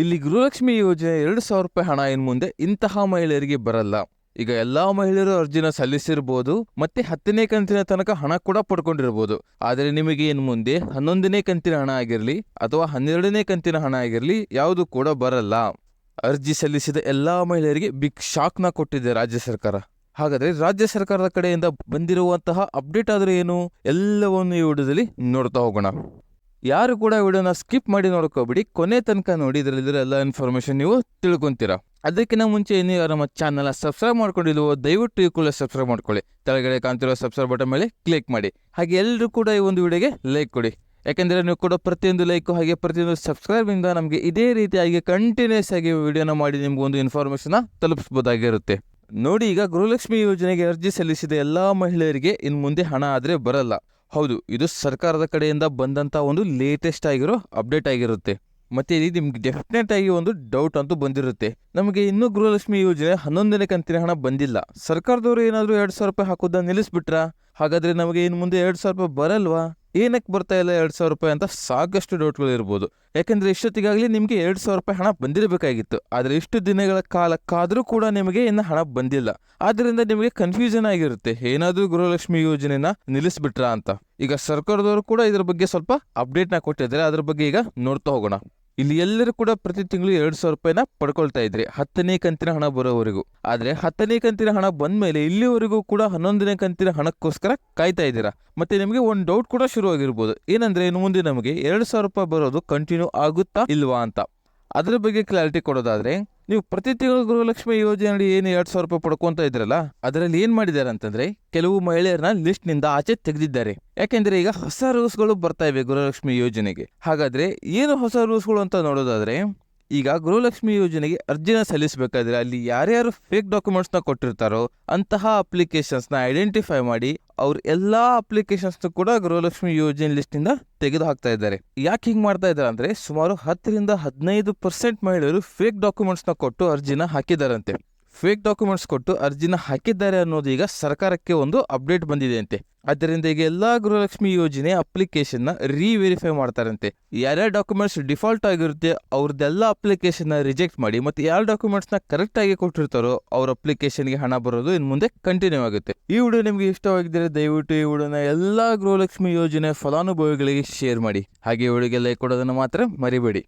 ಇಲ್ಲಿ ಗೃಹಲಕ್ಷ್ಮಿ ಯೋಜನೆ ಎರಡು ಸಾವಿರ ರೂಪಾಯಿ ಹಣ ಇನ್ ಮುಂದೆ ಇಂತಹ ಮಹಿಳೆಯರಿಗೆ ಬರಲ್ಲ. ಈಗ ಎಲ್ಲಾ ಮಹಿಳೆಯರು ಅರ್ಜಿನ ಸಲ್ಲಿಸಿರ್ಬೋದು, ಮತ್ತೆ ಹತ್ತನೇ ಕಂತಿನ ತನಕ ಹಣ ಕೂಡ ಪಡ್ಕೊಂಡಿರ್ಬೋದು. ಆದರೆ ನಿಮಗೆ ಇನ್ ಮುಂದೆ ಹನ್ನೊಂದನೇ ಕಂತಿನ ಹಣ ಆಗಿರಲಿ, ಅಥವಾ ಹನ್ನೆರಡನೇ ಕಂತಿನ ಹಣ ಆಗಿರಲಿ ಯಾವುದು ಕೂಡ ಬರಲ್ಲ. ಅರ್ಜಿ ಸಲ್ಲಿಸಿದ ಎಲ್ಲಾ ಮಹಿಳೆಯರಿಗೆ ಬಿಗ್ ಶಾಕ್ನ ಕೊಟ್ಟಿದೆ ರಾಜ್ಯ ಸರ್ಕಾರ. ಹಾಗಾದ್ರೆ ರಾಜ್ಯ ಸರ್ಕಾರದ ಕಡೆಯಿಂದ ಬಂದಿರುವಂತಹ ಅಪ್ಡೇಟ್ ಆದ್ರೆ ಏನು? ಎಲ್ಲವನ್ನು ಈ ವಿಡಿಯೋದಲ್ಲಿ ನೋಡ್ತಾ ಹೋಗೋಣ. ಯಾರು ಕೂಡ ವಿಡಿಯೋನ ಸ್ಕಿಪ್ ಮಾಡಿ ನೋಡ್ಕೋಬಿಡಿ. ಕೊನೆ ತನಕ ನೋಡಿ, ಇದರಲ್ಲಿರೋ ಎಲ್ಲ ಇನ್ಫಾರ್ಮೇಶನ್ ನೀವು ತಿಳ್ಕೊಂತೀರ. ಅದಕ್ಕಿಂತ ಮುಂಚೆ ನೀವು ನಮ್ಮ ಚಾನಲ್ ಸಬ್ಸ್ಕ್ರೈಬ್ ಮಾಡ್ಕೊಂಡಿಲ್ವೋ, ದಯವಿಟ್ಟು ಈ ಕೂಡ ಸಬ್ಸ್ಕ್ರೈಬ್ ಮಾಡ್ಕೊಳ್ಳಿ. ಕೆಳಗಡೆ ಕಾಣ್ತಿರೋ ಸಬ್ಸ್ಕ್ರೈಬ್ ಬಟನ್ ಮೇಲೆ ಕ್ಲಿಕ್ ಮಾಡಿ. ಹಾಗೆ ಎಲ್ಲರೂ ಕೂಡ ಈ ಒಂದು ವಿಡಿಯೋಗೆ ಲೈಕ್ ಕೊಡಿ. ಯಾಕೆಂದರೆ ನೀವು ಕೂಡ ಪ್ರತಿಯೊಂದು ಲೈಕು ಹಾಗೆ ಪ್ರತಿಯೊಂದು ಸಬ್ಸ್ಕ್ರೈಬಿಂದ ನಮಗೆ ಇದೇ ರೀತಿಯಾಗಿ ಕಂಟಿನ್ಯೂಸ್ ಆಗಿ ವಿಡಿಯೋನ ಮಾಡಿ ನಿಮ್ಗೆ ಒಂದು ಇನ್ಫಾರ್ಮೇಷನ್ನ ತಲುಪಿಸ್ಬೋದಾಗಿರುತ್ತೆ. ನೋಡಿ, ಈಗ ಗೃಹಲಕ್ಷ್ಮಿ ಯೋಜನೆಗೆ ಅರ್ಜಿ ಸಲ್ಲಿಸಿದ ಎಲ್ಲಾ ಮಹಿಳೆಯರಿಗೆ ಇನ್ನು ಮುಂದೆ ಹಣ ಆದರೆ ಬರಲ್ಲ. ಹೌದು, ಇದು ಸರ್ಕಾರದ ಕಡೆಯಿಂದ ಬಂದಂಥ ಒಂದು ಲೇಟೆಸ್ಟ್ ಆಗಿರೋ ಅಪ್ಡೇಟ್ ಆಗಿರುತ್ತೆ. ಮತ್ತೆ ಇದು ನಿಮ್ಗೆ ಡೆಫಿನೆಟ್ ಆಗಿ ಒಂದು ಡೌಟ್ ಅಂತೂ ಬಂದಿರುತ್ತೆ. ನಮಗೆ ಇನ್ನೂ ಗೃಹಲಕ್ಷ್ಮಿ ಯೋಜನೆ ಹನ್ನೊಂದನೇ ಕಂತಿನ ಹಣ ಬಂದಿಲ್ಲ. ಸರ್ಕಾರದವರು ಏನಾದರೂ ಎರಡು ಸಾವಿರ ರೂಪಾಯಿ ಹಾಕೋದನ್ನ ನಿಲ್ಲಿಸ್ಬಿಟ್ರಾ? ಹಾಗಾದ್ರೆ ನಮಗೆ ಇನ್ನು ಮುಂದೆ ಎರಡು ಸಾವಿರ ರೂಪಾಯಿ ಬರಲ್ವಾ? ಏನಕ್ಕೆ ಬರ್ತಾ ಇಲ್ಲ ಎರಡು ಸಾವಿರ ರೂಪಾಯಿ ಅಂತ ಸಾಕಷ್ಟು ಡೌಟ್ಗಳು ಇರ್ಬೋದು. ಯಾಕಂದ್ರೆ ಇಷ್ಟೊತ್ತಿಗಾಗಲೇ ನಿಮಗೆ ಎರಡು ಸಾವಿರ ರೂಪಾಯಿ ಹಣ ಬಂದಿರಬೇಕಾಗಿತ್ತು. ಆದರೆ ಇಷ್ಟು ದಿನಗಳ ಕಾಲಕ್ಕಾದರೂ ಕೂಡ ನಿಮಗೆ ಇನ್ನು ಹಣ ಬಂದಿಲ್ಲ. ಆದ್ದರಿಂದ ನಿಮಗೆ ಕನ್ಫ್ಯೂಷನ್ ಆಗಿರುತ್ತೆ. ಏನಾದರೂ ಗೃಹಲಕ್ಷ್ಮಿ ಯೋಜನೆನ ನಿಲ್ಲಿಸ್ಬಿಟ್ರಾ ಅಂತ. ಈಗ ಸರ್ಕಾರದವರು ಕೂಡ ಇದ್ರ ಬಗ್ಗೆ ಸ್ವಲ್ಪ ಅಪ್ಡೇಟ್ನ ಕೊಟ್ಟಿದ್ದಾರೆ. ಅದ್ರ ಬಗ್ಗೆ ಈಗ ನೋಡ್ತಾ ಹೋಗೋಣ. ಇಲ್ಲಿ ಎಲ್ಲರೂ ಕೂಡ ಪ್ರತಿ ತಿಂಗಳು ಎರಡು ಸಾವಿರ ರೂಪಾಯಿನ ಪಡ್ಕೊಳ್ತಾ ಇದ್ರಿ. ಹತ್ತನೇ ಕಂತಿನ ಹಣ ಬರೋವರೆಗೂ. ಆದ್ರೆ ಹತ್ತನೇ ಕಂತಿನ ಹಣ ಬಂದ್ಮೇಲೆ ಇಲ್ಲಿವರೆಗೂ ಕೂಡ ಹನ್ನೊಂದನೇ ಕಂತಿನ ಹಣಕ್ಕೋಸ್ಕರ ಕಾಯ್ತಾ ಇದ್ದೀರಾ? ಮತ್ತೆ ನಿಮಗೆ ಒಂದು ಡೌಟ್ ಕೂಡ ಶುರು ಆಗಿರ್ಬೋದು ಏನಂದ್ರೆ ಇನ್ನು ಮುಂದೆ ನಮಗೆ ಎರಡು ಸಾವಿರ ರೂಪಾಯಿ ಬರೋದು ಕಂಟಿನ್ಯೂ ಆಗುತ್ತಾ ಇಲ್ವಾ ಅಂತ. ಅದ್ರ ಬಗ್ಗೆ ಕ್ಲಾರಿಟಿ ಕೊಡೋದಾದ್ರೆ ನೀವು ಪ್ರತಿ ತಿಂಗಳು ಗೃಹಲಕ್ಷ್ಮಿ ಯೋಜನೆ ಏನು ಎರಡು ಸಾವಿರ ರೂಪಾಯಿ ಪಡ್ಕೊಂತ ಇದ್ರಲ್ಲ, ಅದರಲ್ಲಿ ಏನ್ ಮಾಡಿದ್ದಾರೆ ಅಂತಂದ್ರೆ ಕೆಲವು ಮಹಿಳೆಯರನ್ನ ಲಿಸ್ಟ್ನಿಂದ ಆಚೆ ತೆಗೆದಿದ್ದಾರೆ. ಯಾಕೆಂದ್ರೆ ಈಗ ಹೊಸ ರೂಲ್ಸ್ಗಳು ಬರ್ತಾ ಇವೆ ಗೃಹಲಕ್ಷ್ಮಿ ಯೋಜನೆಗೆ. ಹಾಗಾದ್ರೆ ಏನು ಹೊಸ ರೂಲ್ಸ್ಗಳು ಅಂತ ನೋಡೋದಾದ್ರೆ, ಈಗ ಗೃಹಲಕ್ಷ್ಮಿ ಯೋಜನೆಗೆ ಅರ್ಜಿನ ಸಲ್ಲಿಸಬೇಕಾದ್ರೆ ಅಲ್ಲಿ ಯಾರ್ಯಾರು ಫೇಕ್ ಡಾಕ್ಯುಮೆಂಟ್ಸ್ನ ಕೊಟ್ಟಿರ್ತಾರೋ ಅಂತಹ ಅಪ್ಲಿಕೇಶನ್ಸ್ನ ಐಡೆಂಟಿಫೈ ಮಾಡಿ ಅವ್ರ ಎಲ್ಲಾ ಅಪ್ಲಿಕೇಶನ್ಸ್ ಕೂಡ ಗೃಹಲಕ್ಷ್ಮಿ ಯೋಜನೆ ಲಿಸ್ಟ್ ಇಂದ ತೆಗೆದು ಹಾಕ್ತಾ ಇದ್ದಾರೆ. ಯಾಕೆ ಹಿಂಗ್ ಮಾಡ್ತಾ ಇದ್ದಾರೆ ಅಂದ್ರೆ ಸುಮಾರು ಹತ್ತರಿಂದ ಹದಿನೈದು ಪರ್ಸೆಂಟ್ ಮಹಿಳೆಯರು ಫೇಕ್ ಡಾಕ್ಯುಮೆಂಟ್ಸ್ನ ಕೊಟ್ಟು ಅರ್ಜಿನ ಹಾಕಿದಾರಂತೆ. ಫೇಕ್ ಡಾಕ್ಯುಮೆಂಟ್ಸ್ ಕೊಟ್ಟು ಅರ್ಜಿನ ಹಾಕಿದ್ದಾರೆ ಅನ್ನೋದು ಈಗ ಸರ್ಕಾರಕ್ಕೆ ಒಂದು ಅಪ್ಡೇಟ್ ಬಂದಿದೆ ಅಂತೆ ಆದ್ದರಿಂದ ಈಗ ಎಲ್ಲಾ ಗೃಹಲಕ್ಷ್ಮಿ ಯೋಜನೆ ಅಪ್ಲಿಕೇಶನ್ನ ರೀ ವೆರಿಫೈ ಮಾಡ್ತಾರಂತೆ. ಯಾರ್ಯಾವ ಡಾಕ್ಯುಮೆಂಟ್ಸ್ ಡಿಫಾಲ್ಟ್ ಆಗಿರುತ್ತೆ, ಅವ್ರದ್ದೆಲ್ಲ ಅಪ್ಲಿಕೇಶನ್ನ ರಿಜೆಕ್ಟ್ ಮಾಡಿ ಮತ್ತೆ ಯಾವ ಡಾಕ್ಯುಮೆಂಟ್ಸ್ನ ಕರೆಕ್ಟ್ ಆಗಿ ಕೊಟ್ಟಿರ್ತಾರೋ ಅವ್ರ ಅಪ್ಲಿಕೇಶನ್ಗೆ ಹಣ ಬರೋದು ಇನ್ ಮುಂದೆ ಕಂಟಿನ್ಯೂ ಆಗುತ್ತೆ. ಈ ವಿಡಿಯೋ ನಿಮ್ಗೆ ಇಷ್ಟವಾಗಿದ್ದರೆ ದಯವಿಟ್ಟು ಈ ವಿಡಿಯೋನ ಎಲ್ಲಾ ಗೃಹಲಕ್ಷ್ಮಿ ಯೋಜನೆ ಫಲಾನುಭವಿಗಳಿಗೆ ಶೇರ್ ಮಾಡಿ. ಹಾಗೆ ವಿಡಿಯೋಗೆ ಲೈಕ್ ಕೊಡೋದನ್ನ ಮಾತ್ರ ಮರಿಬೇಡಿ.